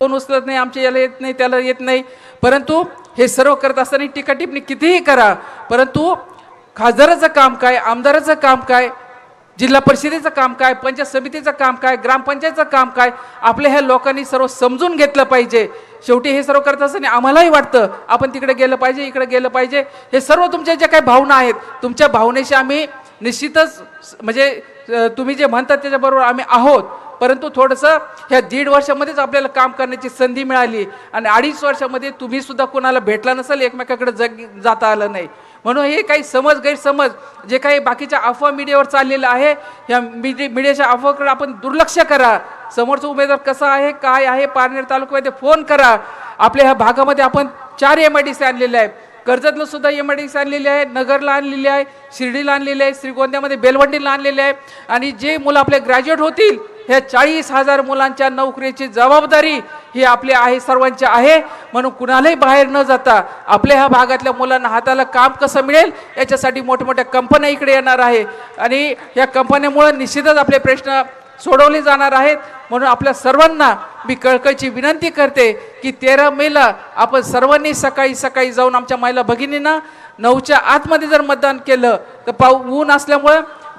Phone उचलत नाही आमच्या याला येत नाही त्याला येत नाही. परंतु हे सर्व करत असताना टीका कितीही करा परंतु खासदाराचं काम काय आमदाराचं काम काय जिल्हा परिषदेचं काम काय पंचायत समितीचं काम काय ग्रामपंचायतचं काम काय आपल्या ह्या लोकांनी सर्व समजून घेतलं पाहिजे. शेवटी हे सर्व करत असताना आम्हालाही वाटतं आपण तिकडे गेलं पाहिजे इकडे गेलं पाहिजे. हे सर्व तुमच्या ज्या काही भावना आहेत तुमच्या भावनेशी आम्ही निश्चितच म्हणजे तुम्ही जे म्हणतात त्याच्याबरोबर आम्ही आहोत. परंतु थोडंसं ह्या दीड वर्षामध्येच आपल्याला काम करण्याची संधी मिळाली आणि अडीच वर्षामध्ये तुम्ही सुद्धा कोणाला भेटला नसेल एकमेकाकडे जग जाता आलं नाही. म्हणून हे काही समज गैरसमज जे काही बाकीच्या अफवा मीडियावर चाललेलं आहे ह्या मीडिया मीडियाच्या अफवाकडे आपण दुर्लक्ष करा. समोरचा उमेदवार कसा आहे काय आहे पारनेर तालुक्यामध्ये फोन करा. आपल्या ह्या भागामध्ये आपण चार एम आय डी सी आणलेले आहे कर्जतला सुद्धा एम आय डी सी आणलेली आहे नगरला आणलेली आहे शिर्डीला आणलेली आहे श्रीगोंद्यामध्ये बेलवंडीला आणलेले आहे. आणि जे मुलं आपले ग्रॅज्युएट होतील ह्या चाळीस हजार मुलांच्या नोकरीची जबाबदारी ही आपली आहे सर्वांची आहे. म्हणून कुणालाही बाहेर न जाता आपल्या ह्या भागातल्या मुलांना हाताला काम कसं मिळेल याच्यासाठी मोठमोठ्या कंपन्या इकडे येणार आहे. आणि या कंपन्यामुळं निश्चितच आपले प्रश्न सोडवले जाणार आहेत. म्हणून आपल्या सर्वांना मी कळकळीची विनंती करते की तेरा मेला आपण सर्वांनी सकाळी सकाळी जाऊन आमच्या महिला भगिनींना नऊच्या आतमध्ये जर मतदान केलं तर पाऊ ऊन असल्यामुळं